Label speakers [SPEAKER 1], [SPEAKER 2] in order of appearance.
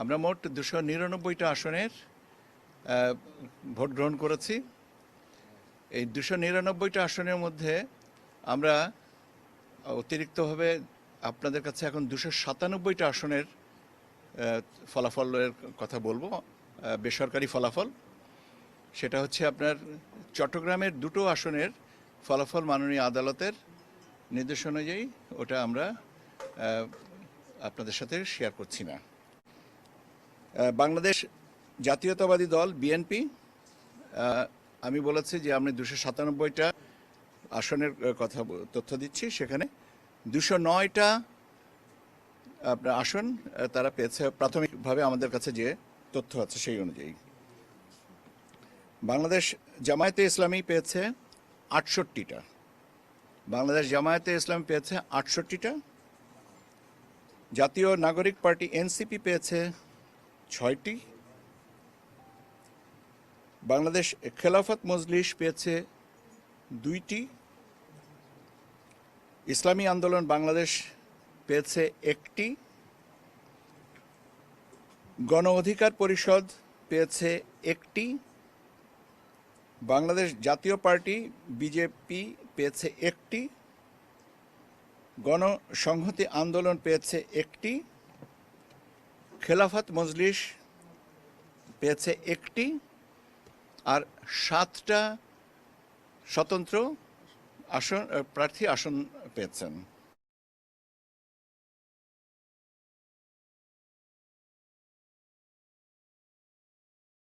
[SPEAKER 1] আমরা মোট দুশো নিরানব্বইটা আসনের ভোট গ্রহণ করেছি। এই দুশো নিরানব্বইটা আসনের মধ্যে আমরা অতিরিক্তভাবে আপনাদের কাছে এখন দুশো সাতানব্বইটা আসনের ফলাফলের কথা বলব বেসরকারি ফলাফল। সেটা হচ্ছে আপনার চট্টগ্রামের দুটো আসনের ফলাফল মাননীয় আদালতের নির্দেশ অনুযায়ী ওটা আমরা আপনাদের সাথে শেয়ার করছি না। বাংলাদেশ জাতীয়তাবাদী দল, বিএনপি আমি বলেছি যে আমি দুশো সাতানব্বইটা আসনের কথা তথ্য দিচ্ছি সেখানে। দুশো নয়টা আপনার আসন তারা পেয়েছে। প্রাথমিকভাবে আমাদের কাছে যে তথ্য আছে সেই অনুযায়ী। বাংলাদেশ জামায়াতে ইসলামী পেয়েছে আটষট্টিটা। বাংলাদেশ জামায়াতে ইসলামী পেয়েছে আটষট্টিটা। জাতীয় নাগরিক পার্টি এনসিপি পেয়েছে ছয়টি। বাংলাদেশ খেলাফত মজলিস পেয়েছে দুইটি। ইসলামী আন্দোলন বাংলাদেশ পেয়েছে একটি। গণ অধিকার পরিষদ পেয়েছে একটি। বাংলাদেশ জাতীয় পার্টি, বিজেপি পেয়েছে একটি। গণসংহতি আন্দোলন পেয়েছে একটি। খেলাফত মজলিস পেয়েছে একটি আর সাতটা স্বতন্ত্র আসন প্রার্থী আসন পেয়েছেন।